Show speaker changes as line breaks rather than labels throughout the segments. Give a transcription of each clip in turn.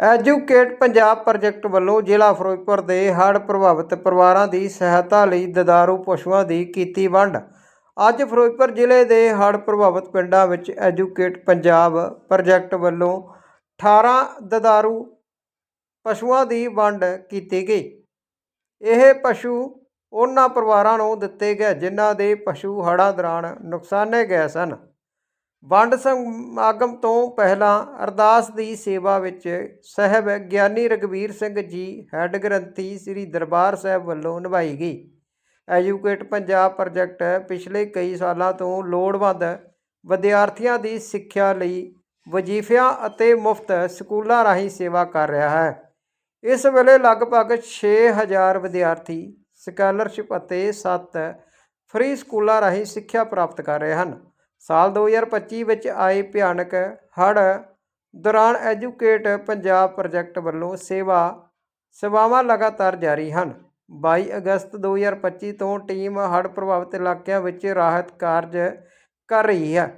Educate Punjab project ਵੱਲੋਂ ਜ਼ਿਲ੍ਹਾ ਫਿਰੋਜ਼ਪੁਰ ਦੇ ਹੜ੍ਹ ਪ੍ਰਭਾਵਿਤ ਪਰਿਵਾਰਾਂ ਦੀ ਸਹਾਇਤਾ ਲਈ ਦਦਾਰੂ ਪਸ਼ੂਆਂ ਦੀ ਕੀਤੀ ਵੰਡ। ਅੱਜ ਫਿਰੋਜ਼ਪੁਰ ਜ਼ਿਲ੍ਹੇ ਦੇ ਹੜ੍ਹ ਪ੍ਰਭਾਵਿਤ ਪਿੰਡਾਂ ਵਿੱਚ ਐਜੂਕੇਟ ਪੰਜਾਬ ਪ੍ਰੋਜੈਕਟ ਵੱਲੋਂ 18 ਦਦਾਰੂ ਪਸ਼ੂਆਂ ਦੀ ਵੰਡ ਕੀਤੀ ਗਈ। ਇਹ ਪਸ਼ੂ ਉਹਨਾਂ ਪਰਿਵਾਰਾਂ ਨੂੰ ਦਿੱਤੇ ਗਏ ਜਿਨ੍ਹਾਂ ਦੇ ਪਸ਼ੂ ਹੜ੍ਹਾਂ ਦੌਰਾਨ ਨੁਕਸਾਨੇ ਗਏ ਸਨ। ਵੰਡ ਸਮਾਗਮ ਤੋਂ ਪਹਿਲਾਂ ਅਰਦਾਸ ਦੀ ਸੇਵਾ ਵਿੱਚ ਸਹਿਬ ਗਿਆਨੀ ਰਗਵੀਰ ਸਿੰਘ ਜੀ ਹੈੱਡ ਗ੍ਰੰਥੀ ਸ੍ਰੀ ਦਰਬਾਰ ਸਾਹਿਬ ਵੱਲੋਂ ਨਿਭਾਈ ਗਈ। ਐਜੂਕੇਟ ਪੰਜਾਬ ਪ੍ਰੋਜੈਕਟ ਪਿਛਲੇ ਕਈ ਸਾਲਾਂ ਤੋਂ ਲੋੜਵੰਦ ਵਿਦਿਆਰਥੀਆਂ ਦੀ ਸਿੱਖਿਆ ਲਈ ਵਜ਼ੀਫਿਆਂ ਅਤੇ ਮੁਫਤ ਸਕੂਲਾਂ ਰਾਹੀਂ ਸੇਵਾ ਕਰ ਰਿਹਾ ਹੈ। ਇਸ ਵੇਲੇ ਲਗਭਗ 6000 ਵਿਦਿਆਰਥੀ ਸਕਾਲਰਸ਼ਿਪ ਅਤੇ 7 ਫ੍ਰੀ ਸਕੂਲਾਂ ਰਾਹੀਂ ਸਿੱਖਿਆ ਪ੍ਰਾਪਤ ਕਰ ਰਹੇ ਹਨ। ਸਾਲ 2025 ਵਿੱਚ ਆਏ ਭਿਆਨਕ ਹੜ੍ਹ ਦੌਰਾਨ ਐਜੂਕੇਟ ਪੰਜਾਬ ਪ੍ਰੋਜੈਕਟ ਵੱਲੋਂ ਸੇਵਾ, ਸੇਵਾਵਾਂ ਲਗਾਤਾਰ ਜਾਰੀ ਹਨ। 22 ਅਗਸਤ 2025 ਤੋਂ ਟੀਮ ਹੜ੍ਹ ਪ੍ਰਭਾਵਿਤ ਇਲਾਕਿਆਂ ਵਿੱਚ ਰਾਹਤ ਕਾਰਜ ਕਰ ਰਹੀ ਹੈ।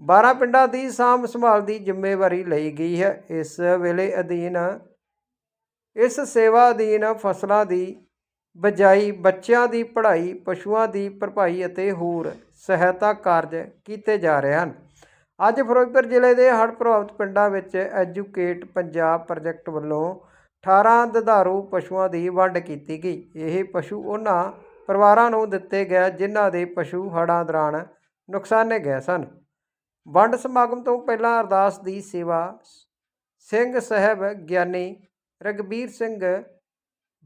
12 ਪਿੰਡਾਂ ਦੀ ਸਾਂਭ ਸੰਭਾਲ ਦੀ ਜ਼ਿੰਮੇਵਾਰੀ ਲਈ ਗਈ ਹੈ। ਇਸ ਵੇਲੇ ਅਧੀਨ, ਇਸ ਸੇਵਾ ਅਧੀਨ ਫਸਲਾਂ ਦੀ ਬਜਾਈ ਬੱਚਿਆਂ ਦੀ ਪੜ੍ਹਾਈ, ਪਸ਼ੂਆਂ ਦੀ ਭਰਪਾਈ ਅਤੇ ਹੋਰ ਸਹਾਇਤਾ ਕਾਰਜ ਕੀਤੇ ਜਾ ਰਹੇ ਹਨ। ਅੱਜ ਫਿਰੋਜ਼ਪੁਰ ਜ਼ਿਲ੍ਹੇ ਦੇ ਹੜ੍ਹ ਪ੍ਰਭਾਵਿਤ ਪਿੰਡਾਂ ਵਿੱਚ ਐਜੂਕੇਟ ਪੰਜਾਬ ਪ੍ਰੋਜੈਕਟ ਵੱਲੋਂ 18 ਦੁਧਾਰੂ ਪਸ਼ੂਆਂ ਦੀ ਵੰਡ ਕੀਤੀ ਗਈ। ਇਹ ਪਸ਼ੂ ਉਹਨਾਂ ਪਰਿਵਾਰਾਂ ਨੂੰ ਦਿੱਤੇ ਗਏ ਜਿਨ੍ਹਾਂ ਦੇ ਪਸ਼ੂ ਹੜ੍ਹਾਂ ਦੌਰਾਨ ਨੁਕਸਾਨੇ ਗਏ ਸਨ। ਵੰਡ ਸਮਾਗਮ ਤੋਂ ਪਹਿਲਾਂ ਅਰਦਾਸ ਦੀ ਸੇਵਾ ਸਿੰਘ ਸਾਹਿਬ ਗਿਆਨੀ ਰਗਬੀਰ ਸਿੰਘ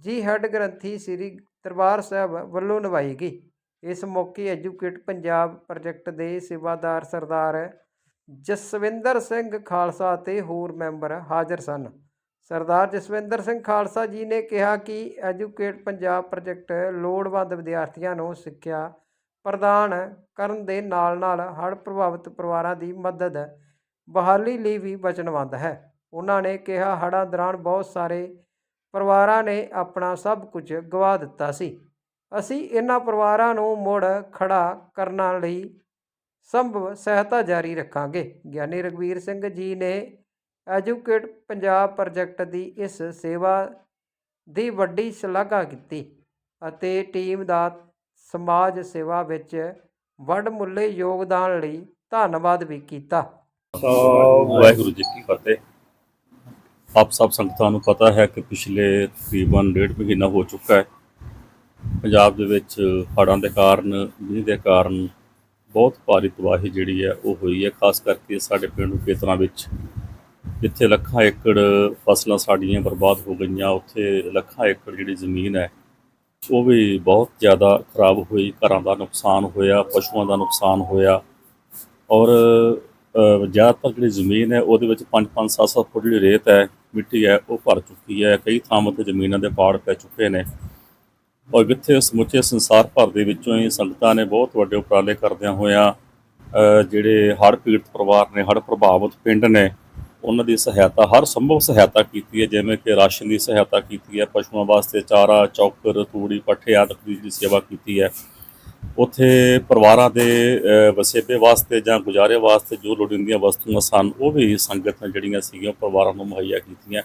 ਜੀ, ਹੈੱਡ ਗ੍ਰੰਥੀ ਸ੍ਰੀ ਦਰਬਾਰ ਸਾਹਿਬ ਵੱਲੋਂ ਨਿਭਾਈ ਗਈ। ਇਸ ਮੌਕੇ ਐਜੂਕੇਟ ਪੰਜਾਬ ਪ੍ਰੋਜੈਕਟ ਦੇ ਸੇਵਾਦਾਰ ਸਰਦਾਰ ਜਸਵਿੰਦਰ ਸਿੰਘ ਖਾਲਸਾ ਅਤੇ ਹੋਰ ਮੈਂਬਰ ਹਾਜ਼ਰ ਸਨ। ਸਰਦਾਰ ਜਸਵਿੰਦਰ ਸਿੰਘ ਖਾਲਸਾ ਜੀ ਨੇ ਕਿਹਾ ਕਿ ਐਜੂਕੇਟ ਪੰਜਾਬ ਪ੍ਰੋਜੈਕਟ ਲੋੜਵੰਦ ਵਿਦਿਆਰਥੀਆਂ ਨੂੰ ਸਿੱਖਿਆ ਪ੍ਰਦਾਨ ਕਰਨ ਦੇ ਨਾਲ-ਨਾਲ ਹੜ੍ਹ ਪ੍ਰਭਾਵਿਤ ਪਰਿਵਾਰਾਂ ਦੀ ਮਦਦ ਬਹਾਲੀ ਲਈ ਵੀ ਵਚਨਬੱਧ ਹੈ। ਉਹਨਾਂ ਨੇ ਕਿਹਾ, ਹੜ੍ਹਾਂ ਦੌਰਾਨ ਬਹੁਤ ਸਾਰੇ ਪਰਿਵਾਰਾਂ ਨੇ ਆਪਣਾ ਸਭ ਕੁਝ ਗਵਾ ਦਿੱਤਾ ਸੀ। ਅਸੀਂ ਇਹਨਾਂ ਪਰਿਵਾਰਾਂ ਨੂੰ ਮੁੜ ਖੜਾ ਕਰਨ ਲਈ ਸੰਭਵ ਸਹਾਇਤਾ ਜਾਰੀ ਰੱਖਾਂਗੇ। ਗਿਆਨੀ ਰਗਵੀਰ ਸਿੰਘ ਜੀ ਨੇ ਐਜੂਕੇਟ ਪੰਜਾਬ ਪ੍ਰੋਜੈਕਟ ਦੀ ਇਸ ਸੇਵਾ ਦੀ ਵੱਡੀ ਸ਼ਲਾਘਾ ਕੀਤੀ ਅਤੇ ਟੀਮ ਦਾ ਸਮਾਜ ਸੇਵਾ ਵਿੱਚ ਵੱਡਮੁੱਲੇ ਯੋਗਦਾਨ ਲਈ ਧੰਨਵਾਦ ਵੀ ਕੀਤਾ।
ਵਾਹਿਗੁਰੂ ਜੀ ਕੀ ਫਤਿਹ। ਆਪ ਸਭ ਸੰਗਤਾਂ ਨੂੰ ਪਤਾ ਹੈ ਕਿ ਪਿਛਲੇ ਤਕਰੀਬਨ ਡੇਢ ਮਹੀਨਾ ਹੋ ਚੁੱਕਾ ਹੈ। ਪੰਜਾਬ ਦੇ ਵਿੱਚ ਹੜ੍ਹਾਂ ਦੇ ਕਾਰਨ, ਮੀਂਹ ਦੇ ਕਾਰਨ ਬਹੁਤ ਭਾਰੀ ਤਬਾਹੀ ਜਿਹੜੀ ਹੈ ਉਹ ਹੋਈ ਹੈ। ਖਾਸ ਕਰਕੇ ਸਾਡੇ ਪਿੰਡ ਖੇਤਰਾਂ ਵਿੱਚ, ਜਿੱਥੇ ਲੱਖਾਂ ਏਕੜ ਫਸਲਾਂ ਸਾਡੀਆਂ ਬਰਬਾਦ ਹੋ ਗਈਆਂ, ਉੱਥੇ ਲੱਖਾਂ ਏਕੜ ਜਿਹੜੀ ਜ਼ਮੀਨ ਹੈ, ਉਹ ਵੀ ਬਹੁਤ ਜ਼ਿਆਦਾ ਖਰਾਬ ਹੋਈ। ਘਰਾਂ ਦਾ ਨੁਕਸਾਨ ਹੋਇਆ, ਪਸ਼ੂਆਂ ਦਾ ਨੁਕਸਾਨ ਹੋਇਆ ਔਰ ਜ਼ਿਆਦਾਤਰ ਜਿਹੜੀ ਜ਼ਮੀਨ ਹੈ, ਉਹਦੇ ਵਿੱਚ 5-5 7-7 ਫੁੱਟ ਜਿਹੜੀ ਰੇਤ ਹੈ, ਮਿੱਟੀ ਹੈ, ਉਹ ਭਰ ਚੁੱਕੀ ਹੈ। ਕਈ ਥਾਵਾਂ ਤੇ ਜ਼ਮੀਨਾਂ ਦੇ ਪਾੜ ਪੈ ਚੁੱਕੇ ਨੇ। ਔਰ ਜਿੱਥੇ ਸਮੁੱਚੇ ਸੰਸਾਰ ਭਰ ਦੇ ਵਿੱਚੋਂ ਹੀ ਸੰਗਤਾਂ ਨੇ ਬਹੁਤ ਵੱਡੇ ਉਪਰਾਲੇ ਕਰਦਿਆਂ ਹੋਇਆਂ ਜਿਹੜੇ ਹੜ੍ਹ ਪੀੜਤ ਪਰਿਵਾਰ ਨੇ, ਹੜ੍ਹ ਪ੍ਰਭਾਵਿਤ ਪਿੰਡ ਨੇ, ਉਹਨਾਂ ਦੀ ਸਹਾਇਤਾ, ਹਰ ਸੰਭਵ ਸਹਾਇਤਾ ਕੀਤੀ ਹੈ, ਜਿਵੇਂ ਕਿ ਰਾਸ਼ਨ ਦੀ ਸਹਾਇਤਾ ਕੀਤੀ ਹੈ, ਪਸ਼ੂਆਂ ਵਾਸਤੇ ਚਾਰਾ, ਚੌਕਰ, ਤੂੜੀ, ਪੱਠੇ ਆਦਿ ਦੀ ਜਿਹੜੀ ਸੇਵਾ ਕੀਤੀ ਹੈ। ਉੱਥੇ ਪਰਿਵਾਰਾਂ ਦੇ ਵਸੇਬੇ ਵਾਸਤੇ ਜਾਂ ਗੁਜ਼ਾਰੇ ਵਾਸਤੇ ਜੋ ਲੋੜੀਂਦੀਆਂ ਵਸਤੂਆਂ ਸਨ, ਉਹ ਵੀ ਸੰਗਤ ਨੇ ਜਿਹੜੀਆਂ ਸੀਗੀਆਂ ਪਰਿਵਾਰਾਂ ਨੂੰ ਮੁਹੱਈਆ ਕੀਤੀਆਂ।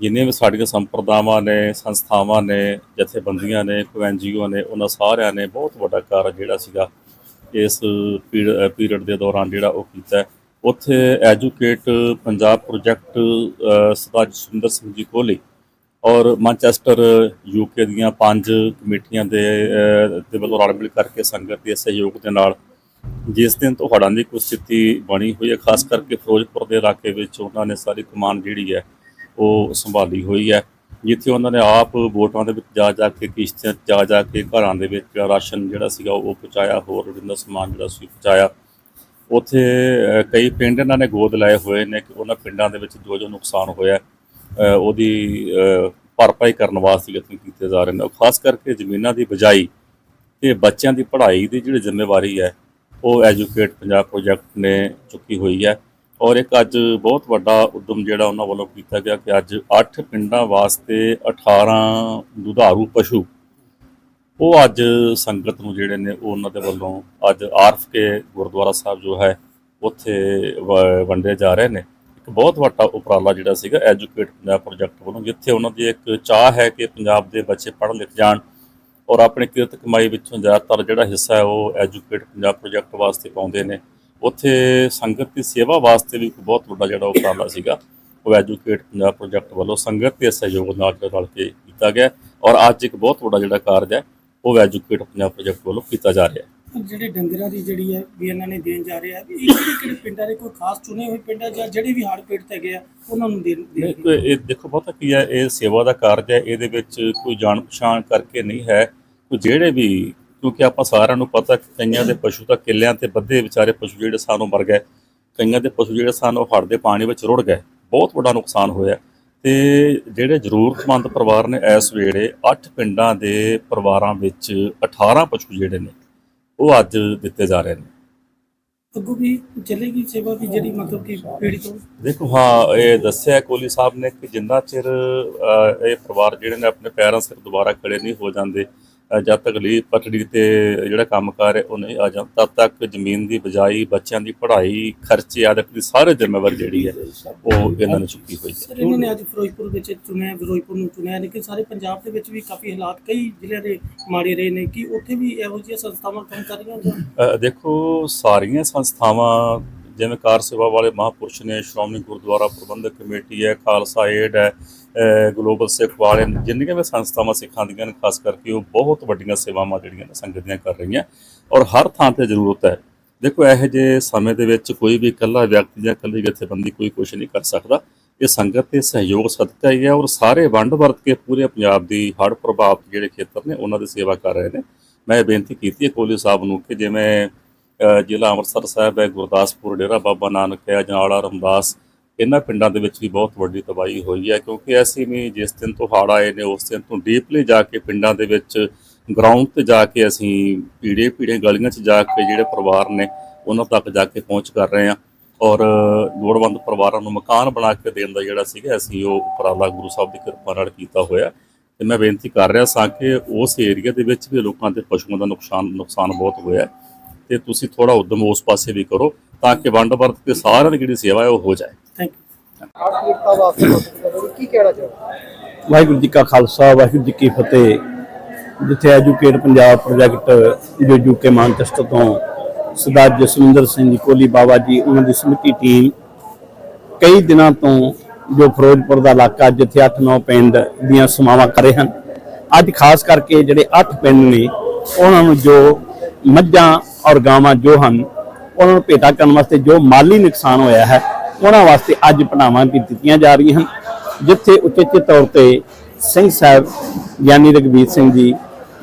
ਜਿੰਨੇ ਵੀ ਸਾਡੀਆਂ ਸੰਪਰਦਾਵਾਂ ਨੇ, ਸੰਸਥਾਵਾਂ ਨੇ, ਜਥੇਬੰਦੀਆਂ ਨੇ, ਕੋਈ ਐਨਜੀਓ ਨੇ, ਉਹਨਾਂ ਸਾਰਿਆਂ ਨੇ ਬਹੁਤ ਵੱਡਾ ਕਾਰਜ ਜਿਹੜਾ ਸੀਗਾ ਇਸ ਪੀਰੀਅਡ ਦੇ ਦੌਰਾਨ ਜਿਹੜਾ ਉਹ ਕੀਤਾ। ਉੱਥੇ ਐਜੂਕੇਟ ਪੰਜਾਬ ਪ੍ਰੋਜੈਕਟ ਸਰਦਾਰ ਜਸਵਿੰਦਰ ਸਿੰਘ ਜੀ ਕੋਹਲੀ ਔਰ ਮਾਂਚੈਸਟਰ ਯੂਕੇ ਦੀਆਂ ਪੰਜ ਕਮੇਟੀਆਂ ਦੇ ਦੇ ਵੱਲੋਂ ਰਲ ਮਿਲ ਕਰਕੇ ਸੰਗਤ ਦੇ ਸਹਿਯੋਗ ਦੇ ਨਾਲ ਜਿਸ ਦਿਨ ਤੋਂ ਹੜ੍ਹਾਂ ਦੀ ਕੋਈ ਸਥਿਤੀ ਬਣੀ ਹੋਈ ਹੈ, ਖਾਸ ਕਰਕੇ ਫਿਰੋਜ਼ਪੁਰ ਦੇ ਇਲਾਕੇ ਵਿੱਚ ਉਹਨਾਂ ਨੇ ਸਾਰੀ ਕਮਾਨ ਜਿਹੜੀ ਹੈ ਉਹ ਸੰਭਾਲੀ ਹੋਈ ਹੈ, ਜਿੱਥੇ ਉਹਨਾਂ ਨੇ ਆਪ ਵੋਟਾਂ ਦੇ ਵਿੱਚ ਜਾ ਜਾ ਕੇ ਕਿਸ਼ਤੀਆਂ 'ਚ ਜਾ ਜਾ ਕੇ ਘਰਾਂ ਦੇ ਵਿੱਚ ਰਾਸ਼ਨ ਜਿਹੜਾ ਸੀਗਾ ਉਹ ਪਹੁੰਚਾਇਆ, ਹੋਰ ਲੋੜੀਂਦਾ ਸਮਾਨ ਜਿਹੜਾ ਸੀ ਪਹੁੰਚਾਇਆ। ਉੱਥੇ ਕਈ ਪਿੰਡ ਇਹਨਾਂ ਨੇ ਗੋਦ ਲਾਏ ਹੋਏ ਨੇ ਕਿ ਉਹਨਾਂ ਪਿੰਡਾਂ ਦੇ ਵਿੱਚ ਜੋ ਜੋ ਨੁਕਸਾਨ ਹੋਇਆ ਉਹਦੀ ਭਰਪਾਈ ਕਰਨ ਵਾਸਤੇ ਯਤਨ ਕੀਤੇ ਜਾ ਰਹੇ ਨੇ। ਖਾਸ ਕਰਕੇ ਜ਼ਮੀਨਾਂ ਦੀ ਬਜਾਈ ਤੇ ਬੱਚਿਆਂ ਦੀ ਪੜ੍ਹਾਈ ਦੀ ਜਿਹੜੀ ਜ਼ਿੰਮੇਵਾਰੀ ਹੈ, ਉਹ ਐਜੂਕੇਟ ਪੰਜਾਬ ਪ੍ਰੋਜੈਕਟ ਨੇ ਚੁੱਕੀ ਹੋਈ ਹੈ। ਔਰ ਇੱਕ ਅੱਜ ਬਹੁਤ ਵੱਡਾ ਉਦਮ ਜਿਹੜਾ ਉਹਨਾਂ ਵੱਲੋਂ ਕੀਤਾ ਗਿਆ ਕਿ ਅੱਜ 8 ਪਿੰਡਾਂ ਵਾਸਤੇ 18 ਦੁਧਾਰੂ ਪਸ਼ੂ, ਉਹ ਅੱਜ ਸੰਗਤ ਨੂੰ ਜਿਹੜੇ ਨੇ ਉਹ ਉਹਨਾਂ ਦੇ ਵੱਲੋਂ ਅੱਜ ਆਰਫ ਕੇ ਗੁਰਦੁਆਰਾ ਸਾਹਿਬ ਜੋ ਹੈ, ਉੱਥੇ ਵ- ਵੰਡੇ ਜਾ ਰਹੇ ਨੇ। ਇੱਕ ਬਹੁਤ ਵੱਡਾ ਉਪਰਾਲਾ ਜਿਹੜਾ ਸੀਗਾ ਐਜੂਕੇਟ ਪੰਜਾਬ ਪ੍ਰੋਜੈਕਟ ਵੱਲੋਂ, ਜਿੱਥੇ ਉਹਨਾਂ ਦੀ ਇੱਕ ਚਾਹ ਹੈ ਕਿ ਪੰਜਾਬ ਦੇ ਬੱਚੇ ਪੜ੍ਹ ਲਿਖ ਜਾਣ ਔਰ ਆਪਣੀ ਕਿਰਤ ਕਮਾਈ ਵਿੱਚੋਂ ਜ਼ਿਆਦਾਤਰ ਜਿਹੜਾ ਹਿੱਸਾ ਹੈ ਉਹ ਐਜੂਕੇਟ ਪੰਜਾਬ ਪ੍ਰੋਜੈਕਟ ਵਾਸਤੇ ਪਾਉਂਦੇ ਨੇ। ਉੱਥੇ ਸੰਗਤ ਦੀ ਸੇਵਾ ਵਾਸਤੇ ਵੀ ਇੱਕ ਬਹੁਤ ਵੱਡਾ ਜਿਹੜਾ ਉਪਰਾਲਾ ਸੀਗਾ। ਉਹ ਐਜੂਕੇਟ ਪੰਜਾਬ ਪ੍ਰੋਜੈਕਟ ਵੱਲੋਂ ਸੰਗਤ ਦੇ ਸਹਿਯੋਗ ਨਾਲ ਰਲ ਕੇ ਕੀਤਾ ਗਿਆ ਔਰ ਅੱਜ ਇੱਕ ਬਹੁਤ ਵੱਡਾ ਜਿਹੜਾ ਕਾਰਜ ਹੈ ਉਹ ਐਜੂਕੇਟ ਪੰਜਾਬ ਪ੍ਰੋਜੈਕਟ ਵੱਲੋਂ ਕੀਤਾ ਜਾ ਰਿਹਾ ਹੈ।
ਜਿਹੜੇ ਡੰਗਰਾਂ ਦੀ ਜਿਹੜੀ ਹੈ ਵੀ ਇਹਨਾਂ ਨੇ ਦੇਣ ਜਾ ਰਹੇ ਵੀ ਇਹ ਕਿਹੜੇ ਕਿਹੜੇ ਪਿੰਡਾਂ ਦੇ ਕੋਈ ਖਾਸ ਚੁਣੇ ਹੋਏ ਪਿੰਡ ਜਾਂ ਜਿਹੜੇ ਵੀ ਹੜ੍ਹ ਪੀੜਤ ਹੈਗੇ ਆ ਉਹਨਾਂ ਨੂੰ ਦੇਣ
ਇਹ ਦੇਖੋ ਬਹੁਤਾ ਕੀ ਹੈ ਇਹ ਸੇਵਾ ਦਾ ਕਾਰਜ ਹੈ ਇਹਦੇ ਵਿੱਚ ਕੋਈ ਜਾਣ ਪਛਾਣ ਕਰਕੇ ਨਹੀਂ ਹੈ। ਕੋਈ ਜਿਹੜੇ ਵੀ ਕਿਉਂਕਿ ਆਪਾਂ ਸਾਰਿਆਂ ਨੂੰ ਪਤਾ ਕਿ ਕਈਆਂ ਦੇ ਪਸ਼ੂ ਤਾਂ ਕਿੱਲਿਆਂ ਤੇ ਬੱਧੇ ਵਿਚਾਰੇ ਪਸ਼ੂ ਜਿਹੜੇ ਸਾਨੂੰ ਮਰ ਗਏ। ਕਈਆਂ ਦੇ ਪਸ਼ੂ ਜਿਹੜੇ ਸਾਨੂੰ ਹੜ੍ਹ ਦੇ ਪਾਣੀ ਵਿੱਚ ਰੁੜ ਗਏ। ਬਹੁਤ ਵੱਡਾ ਨੁਕਸਾਨ ਹੋਇਆ। ਤੇ ਜਿਹੜੇ ਜ਼ਰੂਰਤਮੰਦ ਪਰਿਵਾਰ ਨੇ ਇਸ ਵੇਲੇ 8 ਪਿੰਡਾਂ ਦੇ ਪਰਿਵਾਰਾਂ ਵਿੱਚ 18 ਪਸ਼ੂ ਜਿਹੜੇ ਨੇ ਉਹ ਅੱਜ ਦਿੱਤੇ ਜਾ ਰਹੇ ਨੇ।
ਅੱਗੋਂ ਵੀ ਚੱਲੇਗੀ ਸੇਵਾ ਵੀ ਜਿਹੜੀ ਮਤਲਬ ਕਿ ਪੀੜੀ ਤੋਂ?
ਦੇਖੋ ਹਾਂ ਇਹ ਦੱਸਿਆ ਕੋਹਲੀ ਸਾਹਿਬ ਨੇ ਕਿ ਜਿੰਨਾ ਚਿਰ ਇਹ ਪਰਿਵਾਰ ਜਿਹੜੇ ਨੇ ਆਪਣੇ ਪੈਰਾਂ ਸਿਰ ਦੁਬਾਰਾ ਖੜੇ ਨਹੀਂ ਹੋ ਜਾਂਦੇ ਜਦ ਤੱਕ ਲਈ ਪਟੜੀ ਤੇ ਜਿਹੜਾ ਕੰਮਕਾਰ ਹੈ ਉਹ ਨਹੀਂ ਆ ਜਾਂਦਾ ਤਦ ਤੱਕ ਜ਼ਮੀਨ ਦੀ ਬਜਾਈ ਬੱਚਿਆਂ ਦੀ ਪੜ੍ਹਾਈ ਖਰਚੇ ਆਦਿ ਦੀ ਸਾਰੇ ਜ਼ਿੰਮੇਵਾਰੀ ਜਿਹੜੀ ਹੈ ਉਹ ਇਹਨਾਂ ਨੇ ਚੁੱਕੀ ਹੋਈ ਹੈ।
ਸਰ ਇਹਨਾਂ ਨੇ ਅੱਜ ਫਿਰੋਜ਼ਪੁਰ ਵਿੱਚ ਚੁਣਿਆ ਫਿਰੋਜ਼ਪੁਰ ਨੂੰ ਚੁਣਿਆ ਲੇਕਿਨ ਸਾਰੇ ਪੰਜਾਬ ਦੇ ਵਿੱਚ ਵੀ ਕਾਫੀ ਹਾਲਾਤ ਕਈ ਜ਼ਿਲ੍ਹਿਆਂ ਦੇ ਮਾੜੇ ਰਹੇ ਨੇ ਕਿ ਉੱਥੇ ਵੀ ਇਹੋ ਜਿਹੀਆਂ ਸੰਸਥਾਵਾਂ ਕੰਮ ਕਰ ਰਹੀਆਂ
ਅ, ਦੇਖੋ ਸਾਰੀਆਂ ਸੰਸਥਾਵਾਂ ਜਿਵੇਂ ਕਾਰ ਸੇਵਾ ਵਾਲੇ ਮਹਾਂਪੁਰਸ਼ ਨੇ ਸ਼੍ਰੋਮਣੀ ਗੁਰਦੁਆਰਾ ਪ੍ਰਬੰਧਕ ਕਮੇਟੀ ਹੈ ਖਾਲਸਾ ਏਡ ਹੈ ਗਲੋਬਲ ਸਿੱਖ ਵਾਲੇ ਜਿੰਨੀਆਂ ਵੀ ਸੰਸਥਾਵਾਂ ਸਿੱਖਾਂ ਦੀਆਂ ਨੇ, ਖਾਸ ਕਰਕੇ ਉਹ ਬਹੁਤ ਵੱਡੀਆਂ ਸੇਵਾਵਾਂ ਜਿਹੜੀਆਂ ਨੇ ਸੰਗਤ ਦੀਆਂ ਕਰ ਰਹੀਆਂ। ਔਰ ਹਰ ਥਾਂ ਤੇ ਜ਼ਰੂਰਤ ਹੈ। ਦੇਖੋ, ਇਹੋ ਜਿਹੇ ਸਮੇਂ ਦੇ ਵਿੱਚ ਕੋਈ ਵੀ ਇਕੱਲਾ ਵਿਅਕਤੀ ਜਾਂ ਇਕੱਲੀ ਜਥੇਬੰਦੀ ਕੋਈ ਕੁਝ ਨਹੀਂ ਕਰ ਸਕਦਾ, ਇਹ ਸੰਗਤ ਦੇ ਸਹਿਯੋਗ ਸਦਕਾ ਹੀ ਹੈ ਔਰ ਸਾਰੇ ਵੰਡ ਵਰਤ ਕੇ ਪੂਰੇ ਪੰਜਾਬ ਦੀ ਹੜ੍ਹ ਪ੍ਰਭਾਵਿਤ ਜਿਹੜੇ ਖੇਤਰ ਨੇ, ਉਹਨਾਂ ਦੀ ਸੇਵਾ ਕਰ ਰਹੇ ਨੇ। ਮੈਂ ਇਹ ਬੇਨਤੀ ਕੀਤੀ ਹੈ ਕੋਹਲੀ ਸਾਹਿਬ ਨੂੰ ਕਿ ਜਿਵੇਂ ਜ਼ਿਲ੍ਹਾ ਅੰਮ੍ਰਿਤਸਰ ਸਾਹਿਬ ਹੈ, ਗੁਰਦਾਸਪੁਰ, ਡੇਰਾ ਬਾਬਾ ਨਾਨਕ ਹੈ, ਜਨਾਲਾ, ਰਮਦਾਸ ਇਹਨਾਂ ਪਿੰਡਾਂ ਦੇ ਵਿੱਚ ਵੀ ਬਹੁਤ ਵੱਡੀ ਤਬਾਹੀ ਹੋਈ ਹੈ, ਕਿਉਂਕਿ ਐਸੀ ਵੀ ਜਿਸ ਦਿਨ ਤੋਂ ਹੜ੍ਹ ਆਏ ਨੇ, ਉਸ ਦਿਨ ਤੋਂ ਡੀਪਲੀ ਜਾ ਕੇ ਪਿੰਡਾਂ ਦੇ ਵਿੱਚ ਗਰਾਊਂਡ ਤੇ ਜਾ ਕੇ ਅਸੀਂ ਪੀੜੇ ਪੀੜੇ ਗਲੀਆਂ 'ਚ ਜਾ ਕੇ ਜਿਹੜੇ ਪਰਿਵਾਰ ਨੇ, ਉਹਨਾਂ ਤੱਕ ਜਾ ਕੇ ਪਹੁੰਚ ਕਰ ਰਹੇ ਹਾਂ ਔਰ ਲੋੜਵੰਦ ਪਰਿਵਾਰਾਂ ਨੂੰ ਮਕਾਨ ਬਣਾ ਕੇ ਦੇਣ ਦਾ ਜਿਹੜਾ ਸੀਗਾ, ਅਸੀਂ ਉਹ ਉਪਰਾਲਾ ਗੁਰੂ ਸਾਹਿਬ ਦੀ ਕਿਰਪਾ ਨਾਲ ਕੀਤਾ ਹੋਇਆ ਤੇ ਮੈਂ ਬੇਨਤੀ ਕਰ ਰਿਹਾ ਸਾਂ ਕਿ ਉਸ ਏਰੀਆ ਦੇ ਵਿੱਚ ਵੀ ਲੋਕਾਂ ਦੇ ਪਸ਼ੂਆਂ ਦਾ ਨੁਕਸਾਨ ਨੁਕਸਾਨ ਬਹੁਤ ਹੋਇਆ ਹੈ ਤੇ ਤੁਸੀਂ ਥੋੜਾ ਉਦਮ ਉਸ ਪਾਸੇ ਵੀ ਕਰੋ। ਤਾਂ ਕਿ ਵੰਡ ਵਰਤ ਕੇ ਸਾਰਿਆਂ ਦੀ ਜਿਹੜੀ ਸੇਵਾ ਹੈ ਉਹ ਹੋ ਜਾਏ।
ਥੈਂਕ ਯੂ
ਕੀ ਕਹਿਣਾ
ਵਾਹਿਗੁਰੂ ਜੀ ਕਾ ਖਾਲਸਾ ਵਾਹਿਗੁਰੂ ਜੀ ਕੀ ਫਤਿਹ। ਜਿੱਥੇ ਐਜੂਕੇਟ ਪੰਜਾਬ ਪ੍ਰੋਜੈਕਟ ਜੋ ਯੂਕੇ ਮਾਨਚੈਸਟਰ ਤੋਂ ਸਰਦਾਰ ਜਸਵਿੰਦਰ ਸਿੰਘ ਜੀ ਕੋਲੀ ਬਾਬਾ ਜੀ ਉਹਨਾਂ ਦੀ ਸਮਿਤੀ ਟੀਮ ਕਈ ਦਿਨਾਂ ਤੋਂ ਜੋ ਫਿਰੋਜ਼ਪੁਰ ਦਾ ਇਲਾਕਾ ਜਿੱਥੇ 8-9 ਪਿੰਡ ਦੀਆਂ ਸਮਾਵਾਂ ਕਰ ਹਨ ਅੱਜ ਖਾਸ ਕਰਕੇ ਜਿਹੜੇ 8 ਪਿੰਡ ਨੇ ਉਹਨਾਂ ਨੂੰ ਜੋ ਮੱਝਾਂ ਔਰ ਗਾਵਾਂ ਜੋ ਹਨ ਉਹਨਾਂ ਨੂੰ ਭੇਟਾ ਕਰਨ ਵਾਸਤੇ ਜੋ ਮਾਲੀ ਨੁਕਸਾਨ ਹੋਇਆ ਹੈ, ਉਹਨਾਂ ਵਾਸਤੇ ਅੱਜ ਪਨਾਵਾਂ ਵੀ ਦਿੱਤੀਆਂ ਜਾ ਰਹੀਆਂ ਹਨ, ਜਿੱਥੇ ਉਚੇਚੇ ਤੌਰ ਤੇ ਸਿੰਘ ਸਾਹਿਬ ਗਿਆਨੀ ਰਗਵੀਰ ਸਿੰਘ ਜੀ,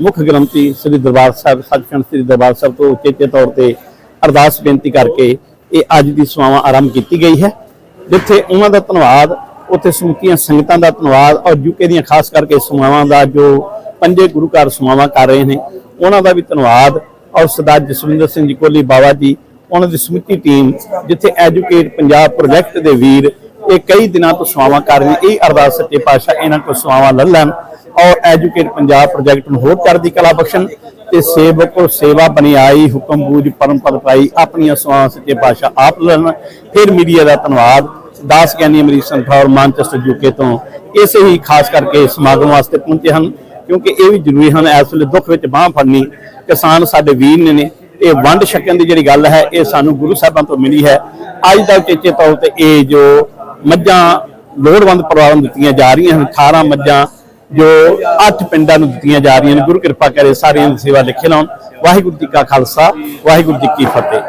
ਮੁੱਖ ਗ੍ਰੰਥੀ ਸ੍ਰੀ ਦਰਬਾਰ ਸਾਹਿਬ ਸੱਚਖੰਡ ਸ੍ਰੀ ਦਰਬਾਰ ਸਾਹਿਬ ਤੋਂ ਉਚੇਚੇ ਤੌਰ ਤੇ ਅਰਦਾਸ ਬੇਨਤੀ ਕਰਕੇ ਇਹ ਅੱਜ ਦੀ ਸੇਵਾਵਾਂ ਆਰੰਭ ਕੀਤੀ ਗਈ ਹੈ, ਜਿੱਥੇ ਉਹਨਾਂ ਦਾ ਧੰਨਵਾਦ, ਉੱਥੇ ਸਮੁੱਚੀਆਂ ਸੰਗਤਾਂ ਦਾ ਧੰਨਵਾਦ ਔਰ ਯੂਕੇ ਦੀਆਂ ਖਾਸ ਕਰਕੇ ਸੇਵਾਵਾਂ ਦਾ ਜੋ ਪੰਜੇ ਗੁਰੂ ਘਰ ਸੇਵਾਵਾਂ ਕਰ ਰਹੇ ਨੇ, ਉਹਨਾਂ ਦਾ ਵੀ ਧੰਨਵਾਦ ਔਰ ਸਰਦਾਰ ਜਸਵਿੰਦਰ ਸਿੰਘ ਜੀ ਕੋਲੀ ਬਾਵਾ ਜੀ ਉਹਨਾਂ ਦੀ ਸਮੁੱਚੀ ਟੀਮ ਜਿੱਥੇ ਐਜੂਕੇਟ ਪੰਜਾਬ ਪ੍ਰੋਜੈਕਟ ਦੇ ਵੀਰ ਇਹ ਕਈ ਦਿਨਾਂ ਤੋਂ ਸੇਵਾਵਾਂ ਕਰ ਰਹੇ ਇਹ ਅਰਦਾਸ ਸੱਚੇ ਪਾਤਸ਼ਾਹ ਇਹਨਾਂ ਕੋਲ ਸੇਵਾਵਾਂ ਲੈ ਲੈਣ ਔਰ ਐਜੂਕੇਟ ਪੰਜਾਬ ਪ੍ਰੋਜੈਕਟ ਨੂੰ ਹੋਰ ਚੜ੍ਹਦੀ ਕਲਾ ਬਖਸ਼ਣ ਤੇ ਸੇਵਕ ਕੋ ਸੇਵਾ ਬਣੀ ਆਈ, ਹੁਕਮ ਬੂਝ ਪਰਮ ਪਦ ਪਾਈ, ਆਪਣੀਆਂ ਸੇਵਾਵਾਂ ਸੱਚੇ ਪਾਤਸ਼ਾਹ ਆਪ ਲੈਣ। ਫਿਰ ਮੀਡੀਆ ਦਾ ਧੰਨਵਾਦ। ਦਾਸ ਗਿਆਨੀ ਅਮਰੀਕ ਸੰਠੌਰ ਮਾਨਚੈਸਟਰ ਯੂਕੇ ਤੋਂ ਇਸੇ ਹੀ ਖਾਸ ਕਰਕੇ ਸਮਾਗਮ ਵਾਸਤੇ ਪਹੁੰਚੇ ਹਨ, ਕਿਉਂਕਿ ਇਹ ਵੀ ਜ਼ਰੂਰੀ ਹਨ। ਇਸ ਵੇਲੇ ਦੁੱਖ ਵਿੱਚ ਬਾਹ ਫੜਨੀ ਕਿਸਾਨ ਸਾਡੇ ਵੀਰ ਨੇ ਨੇ ਇਹ ਵੰਡ ਛਕਣ ਦੀ ਜਿਹੜੀ ਗੱਲ ਹੈ, ਇਹ ਸਾਨੂੰ ਗੁਰੂ ਸਾਹਿਬਾਂ ਤੋਂ ਮਿਲੀ ਹੈ। ਅੱਜ ਦਾ ਚੇਚੇ ਤੌਰ ਤੇ ਇਹ ਜੋ ਮੱਝਾਂ ਲੋੜਵੰਦ ਪਰਿਵਾਰਾਂ ਨੂੰ ਦਿੱਤੀਆਂ ਜਾ ਰਹੀਆਂ ਹਨ 18 ਮੱਝਾਂ ਜੋ 8 ਪਿੰਡਾਂ ਨੂੰ ਦਿੱਤੀਆਂ ਜਾ ਰਹੀਆਂ ਨੇ, ਗੁਰੂ ਕਿਰਪਾ ਕਰੇ ਸਾਰਿਆਂ ਦੀ ਸੇਵਾ ਲਿਖੇ ਲਾਉਣ। ਵਾਹਿਗੁਰੂ ਜੀ ਕਾ ਖਾਲਸਾ, ਵਾਹਿਗੁਰੂ ਜੀ ਕੀ ਫਤਿਹ।